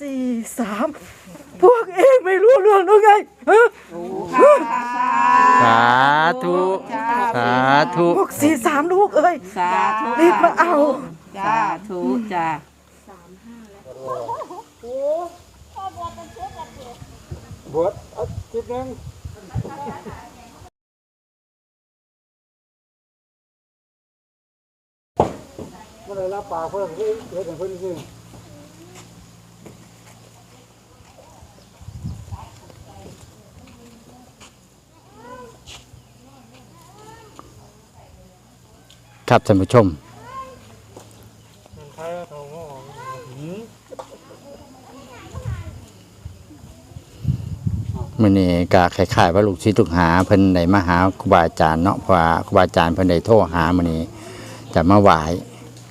สี่สามพวกเองไม่รู้เรื่องหรือไงฮะสาธุ สาธุพวกสี่สามลูกเอ้ยสาธุรีบมาเอาจ้าถูจ้าบวชอาทิตย์หนึงเมื่อไรรับปากเพิ่นเฮ็ดให้เพิ่นซื่อ ครับท่านผู้ชมมันใช้เท่าง้อนี้ก็คล้ายๆว่าลูกศิษย์ลูกหาเพิ่นได้มาหาครูบาอาจารย์เนาะเพราะว่าครูบาอาจารย์เพิ่นได้โทรหามื้อนี้จะมาไหว้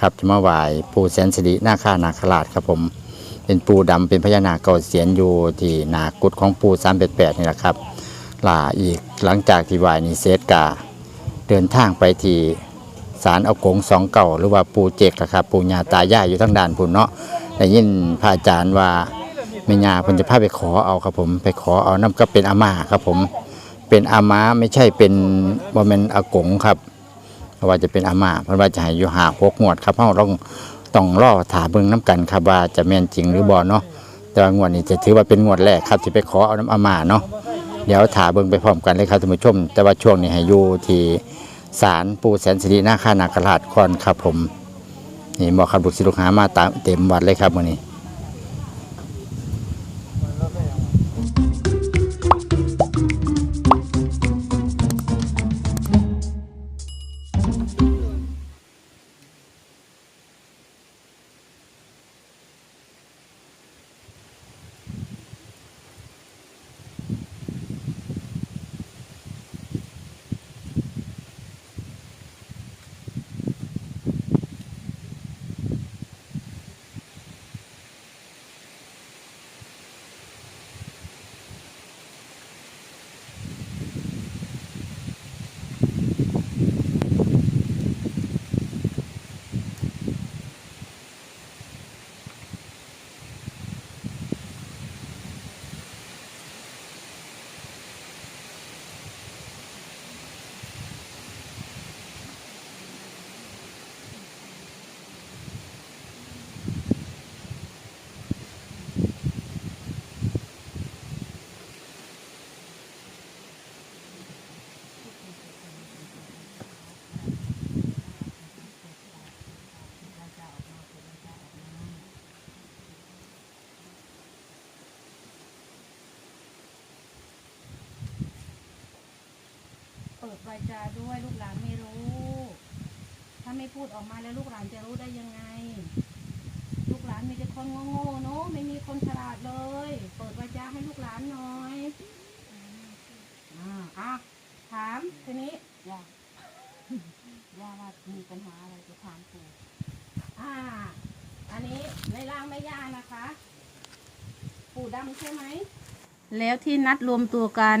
ครับจะมาไหว้ปู่แสนสิรินาคานาคราชครับผม เป็นปู่ดำเป็นพญานาคเก่าเสียนอยู่ที่นากุดของปู่388นี่แหละครับล่าอีกหลังจากที่ไหว้นี่เสร็จกาเดินทางไปที่ ศาลเอากงสองเก่าหรือว่าปูเจกครับปู่ย่าตายายอยู่ทางด้านพุ่นเนาะได้ยินพระอาจารย์ว่าแม่ยาเพิ่นจะพาไปขอเอาครับผมไปขอเอาน้ำก็เป็นอาม่าครับผม เป็นอาม้าไม่ใช่เป็นบ่แม่นอากงครับเพราะว่าจะเป็นอาม่าเพิ่นว่าจะให้อยู่หาหกงวดครับเฮาต้องต้องรอถาเบิ่งน้ำกันครับว่าจะแม่นจริงหรือบ่เนาะแต่ว่างวดนี้จะถือว่าเป็นงวดแรกครับที่ไปขอเอาน้ำอาม่าเนาะเดี๋ยวถาเบิ่งไปพร้อมกันเลยครับท่านผู้ชม แต่ว่าช่วงนี้ให้อยู่ที่ สารปู่แสนสิรินาคานาคราชก่อนครับผม นี่บอกครับลูกศิษย์ลูกหามาตามเต็มวัดเลยครับวันนี้ เปิดวาจาด้วยลูกหลานไม่รู้ ถ้าไม่พูดออกมาแล้วลูกหลานจะรู้ได้ยังไง ลูกหลานมีแต่คนโง่ๆเนาะไม่มีคนฉลาดเลย เปิดวาจาให้ลูกหลานหน่อยอ่าอะถามทีนี้ย่าย่าว่ามีปัญหาอะไรจะถามปู่อ่า อันนี้ในร่างแม่ย่านะคะ ปู่ดำใช่ไหมแล้วที่นัดรวมตัวกัน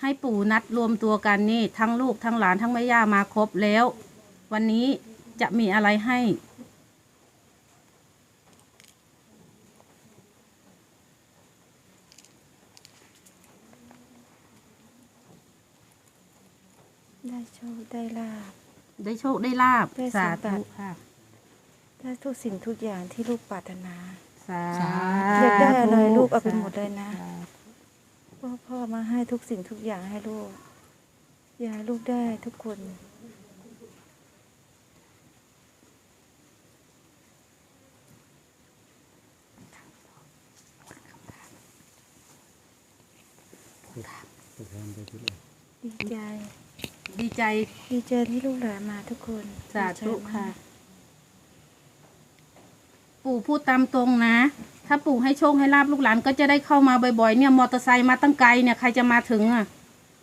ให้ปู่นัดรวมตัวกันนี่ ทั้งลูกทั้งหลานทั้งแม่ย่ามาครบแล้ว วันนี้จะมีอะไรให้ ได้โชคได้ลาบ ได้โชคได้ลาบได้สาสมบัธุติค่ะ ได้ทุกสิ่งทุกอย่างที่ลูกปรารถนา สาอยากได้อะไรธุลูกเอาไปหมดเลยนะ สา พ่อพ่อมาให้ทุกสิ่งทุกอย่างให้ลูก อยากให้ลูกได้ทุกคน ดีใจ ดีใจดีใจที่ลูกหลานมาทุกคนสาธุดีใจมาก ค่ะ ปู่พูดตามตรงนะ ถ้าปู่ให้โชคให้ลาบลูกหลานก็จะได้เข้ามาบ่อยๆเนี่ยมอเตอร์ไซค์มาตั้งไกลเนี่ยใครจะมาถึงอะ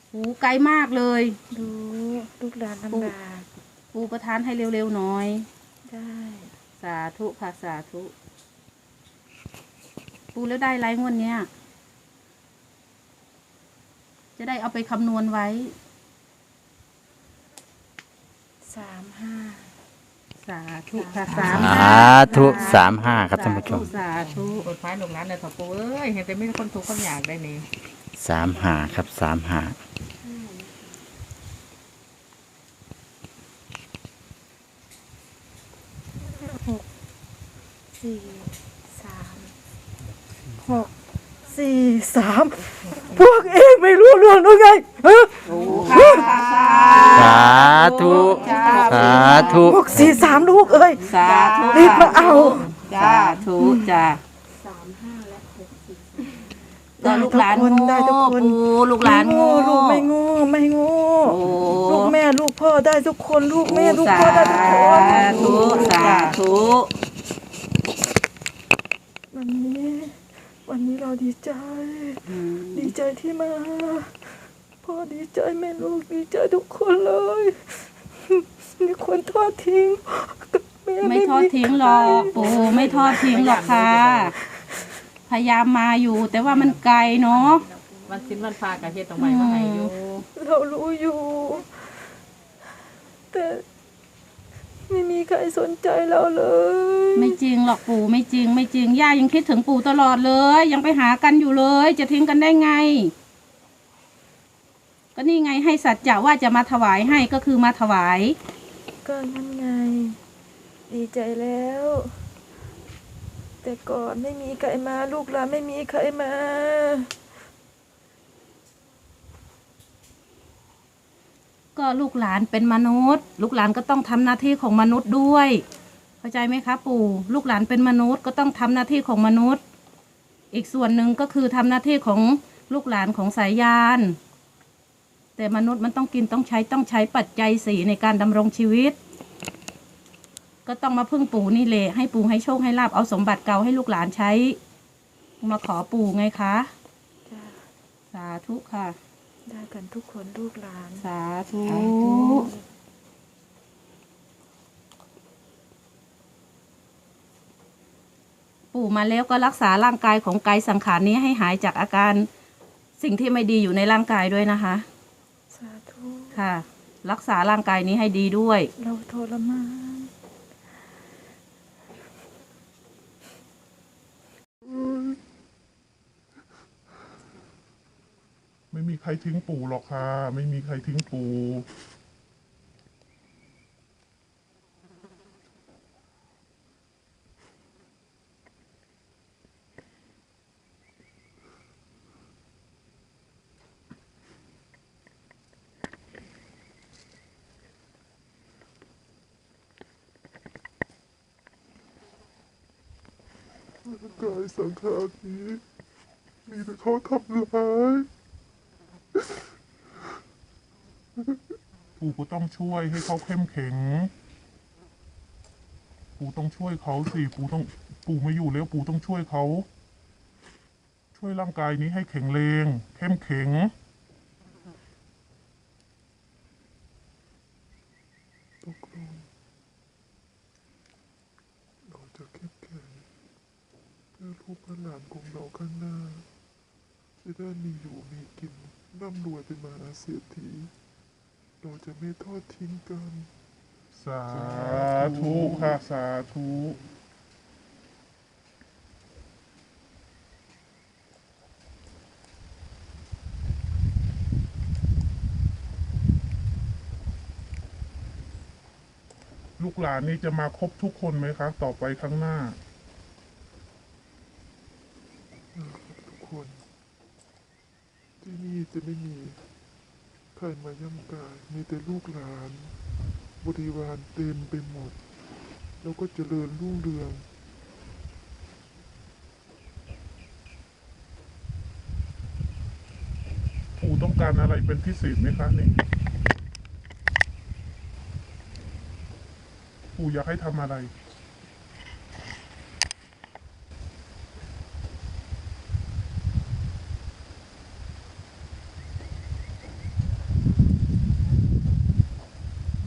โอ้ไกลมากเลยรู้ลูกหลานลำบากปู่ประทานให้เร็วๆหน่อย ได้ สาธุค่ะสาธุ ปู่แล้วได้ไรงวดเนี้ยจะได้เอาไปคำนวณไว้สามห้า สาธุค่ะสามสาธุสามห้าครับท่านผู้ชมสาธุเปิดไฟลงร้านเลยถอปูเอ้ยเห็นแต่ไม่ได้คนทุกข์คนอยากได้นี่สามห้าครับสามห้าสี่สามหกสี่สามพวกเองไม่รู้เรื่องหรือไงฮะ สา ธุ สาธุ หกสี่สามลูกเอ้ย สาธุรีบมาเอาจ้าธุจ้าก็ลูกหลานได้ทุกคนโง่ปูลูกหลานไม่โง่โง่ลูกไม่โง่ไม่โง่โอ้ลูกแม่ลูกพ่อได้ทุกคนลูกแม่ลูกพ่อได้ทุกคนสาธุ สาธุ วันนี้ วันนี้เราดีใจ ดีใจที่มาพ่อ ดีใจแม่ลูกดีใจทุกคนเลย มีคนทอดทิ้งแไม่ทอดทิ้งหรอกปู่ไม่ทอดทิ้งหรอกค่ะ พยายามมาอยู่ แต่ว่ามันไกลเนาะวันสิ้นวันพากับเฮ็ดตรงไหนมาให้อยู่เรารู้อยู่ แต่ไม่มีใครสนใจเราเลย ไม่จริงหรอกปู่ไม่จริง ไม่จริงย่ายังคิดถึงปู่ตลอดเลย ยังไปหากันอยู่เลย จะทิ้งกันได้ไง ก็นี่ไงให้สัจจะว่าจะมาถวายให้ก็คือมาถวาย ก็นั่นไง ดีใจแล้ว แต่ก่อนไม่มีใครมาลูกหลานไม่มีใครมา ก็ลูกหลานเป็นมนุษย์ ลูกหลานก็ต้องทำหน้าที่ของมนุษย์ด้วย เข้าใจไหมคะปู่ ลูกหลานเป็นมนุษย์ก็ต้องทำหน้าที่ของมนุษย์ อีกส่วนหนึ่งก็คือทำหน้าที่ของลูกหลานของสายยาน แต่มนุษย์มันต้องกินต้องใช้ต้องใช้ปัจจัยสีในการดำรงชีวิต ก็ต้องมาพึ่งปู่นี่แหละให้ปู่ให้โชคให้ลาบเอาสมบัติเก่าให้ลูกหลานใช้ มาขอปู่ไงคะจ้ะสาธุค่ะ ได้กันทุกคนลูกหลาน สาธุ ปู่มาแล้วก็รักษาร่างกายของกายสังขารนี้ให้หายจากอาการสิ่งที่ไม่ดีอยู่ในร่างกายด้วยนะคะสาธุค่ะ รักษาร่างกายนี้ให้ดีด้วย เราทรมานไม่มีใครทิ้งปู่หรอกค่ะ ไม่มีใครทิ้งปู่ กายสังขารนี้ มีแต่เขาทำร้ายปู่ก็ต้องช่วยให้เขาเข้มแข็ง ปู่ต้องช่วยเขาสิ ปู่ต้อง ปู่ไม่อยู่แล้วปู่ต้องช่วยเขา ช่วยร่างกายนี้ให้แข็งแรง เข้มแข็งตกลงเราจะเข้มแข็งเพื่อ ลูกและหลานของเราข้างหน้า จะได้มีอยู่มีกินร่ำรวยเป็นมหาเศรษฐี เราจะไม่ทอดทิ้งกัน สาธุค่ะสาธุลูกหลานนี่จะมาครบทุกคนไหมคะ ต่อไปข้างหน้า ทุกคน ที่นี่จะไม่มีใครมาย่ำกาย มีแต่ลูกหลาน บ ริวารเต็มไปหมด แล้วก็เจริญรุ่งเรือง ปู่ต้องการอะไรเป็นพิเศษไหมคะนี่ปู่อยากให้ทำอะไร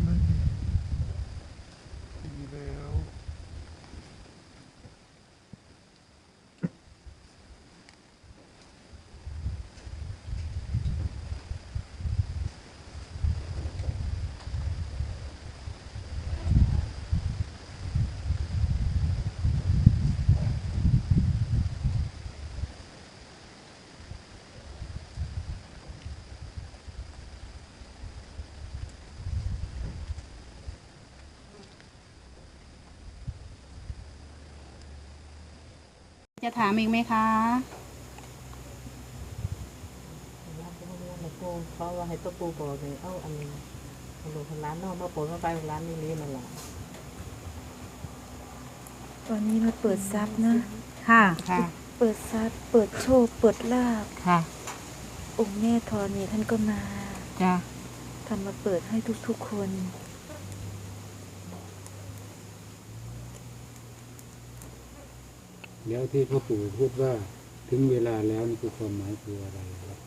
ไม่มีดีแล้ว พ จะถามอีกไหมคะรับก็ไม่รู้ในปูเพราะว่าให้ตัวปูบอกเลยเอ้าอันอันลูกคนร้านนอกมาปนมาไปของร้านนี่นี่มันหละตอนนี้เราเปิดซับนะ ค่ะ ค่ะ เปิดซับเปิดโชคเปิดลาบค่ะ องค์แม่ธรณีท่านก็มา จ้ะทำมาเปิดให้ทุกๆคน แล้วที่พ่อปู่พูดว่าถึงเวลาแล้วนี่คือความหมายคืออะไรครับ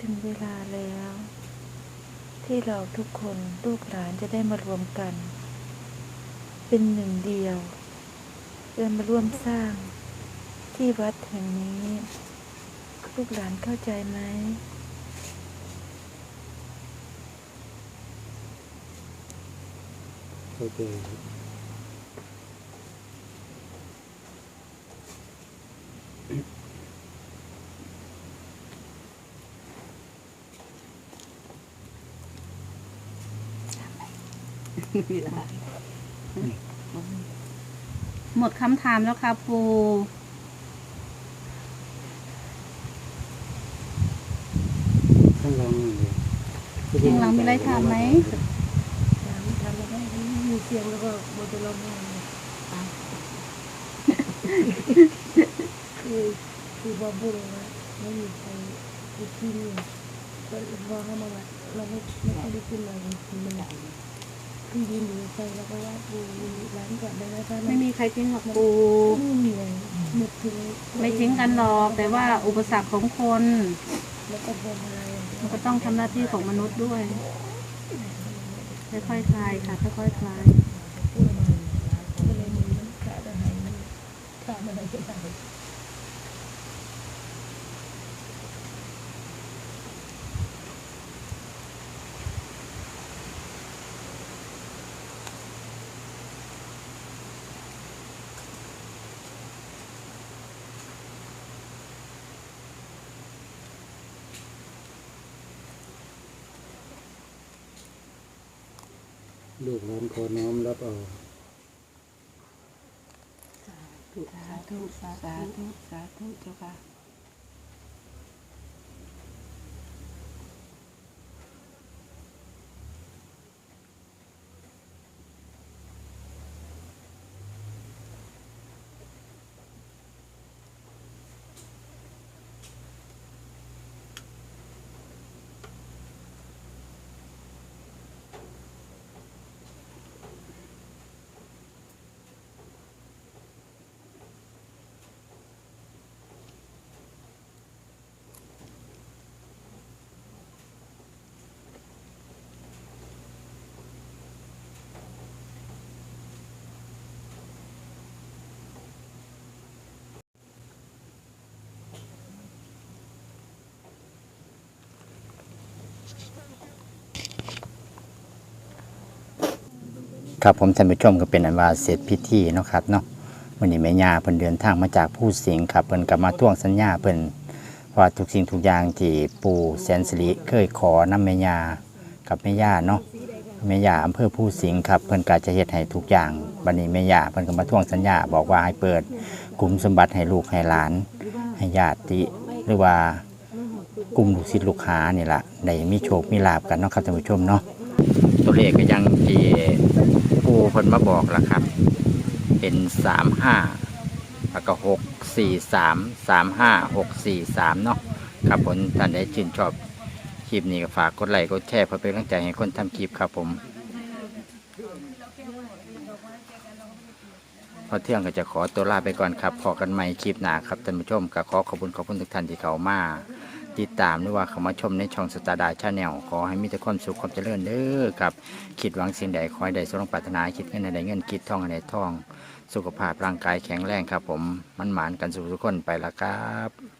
ถึงเวลาแล้ว ที่เราทุกคนลูกหลานจะได้มารวมกัน เป็นหนึ่งเดียวเพื่อมาร่วมสร้างที่วัดแห่งนี้ ลูกหลานเข้าใจไหมเข้าใจครับ หมดคำถามแล้วค่ะปูข้างหลังนี่เลยข้างหลังมีอะไรถามไหมคือคือพอพูดเลยว่าไม่มีใครไปที่นี่ก็พอเข้ามาว่าเราไม่ไม่ค่อยได้ขึ้นมาจริงๆมันหนักคือ ยืนอยู่ไปแล้วก็ว่าปูร้านก่อนได้ไหมถ้าไม่มีใครทิ้งหรอกปูไม่มีเลยหมดทิ้งไม่ทิ้งกันหรอก แต่ว่าอุปสรรคของคน แล้วก็พอมาอย่างเงี้ยมันก็ต้องทำหน้าที่ของมนุษย์ด้วยค่อยๆคคลายค่ะค่อยๆคลายพูดมาก็เลยมีน้ำขาดอะไรขาดอะไรก็ได้ ลูกหลานขอน้อมรับเอาสาธุสาธุสาธุเจ้าค่ะ ครับผมท่านผู้ชมก็เป็นอันว่าเสร็จพิธีเนาะครับเนาะวันนี้แม่ย่าเพิ่นเดินทางมาจากผู้สิงห์ครับเพิ่นก็มาทวงสัญญาเพิ่นว่าทุกสิ่งทุกอย่างที่ปู่แสนสิริเคยขอนำแม่ย่ากับแม่ย่าเนาะแม่ย่าอำเภอผู้สิงห์ครับเพิ่นก็จะเฮ็ดให้ทุกอย่างวันนี้แม่ย่าเพิ่นก็มาทวงสัญญาบอกว่าให้เปิดกลุ่มสมบัติให้ลูกให้หลาน ให้ญาติหรือว่ากลุ่มลูกศิษย์ลูกหานี่ล่ะได้มีโชคมีลาบกันเนาะครับท่านผู้ชมเนาะตัวเลขก็ยังที่ ปูเพิ่นมาบอกแล้วครับ เป็นสามห้าแล้วก็หกสี่สามสามห้าหกสี่สามเนาะครับผมท่านใดชื่นชอบคลิปนี้ก็ฝากกดไลค์กดแชร์เพื่อเป็นกำลังใจให้คนทำคลิปครับผม พอเที่ยงก็จะขอตัวลาไปก่อนครับพอกันใหม่คลิปหน้าครับท่านผู้ชมก็ขอขอบคุณขอบคุณทุกท่านที่เข้ามา ติดตามหรือว่าเข้ามาชมในช่องสตาร์ดาชาแนลขอให้มีแต่ความสุขความเจริญเด้อครับคิดหวังสิ่งใดคอยใด้สมปรารถนาคิดเงินใดเงินคิดทองใดทอง สุขภาพร่างกายแข็งแรงครับผมมันหมานกันสุขทุกคนไปละครับ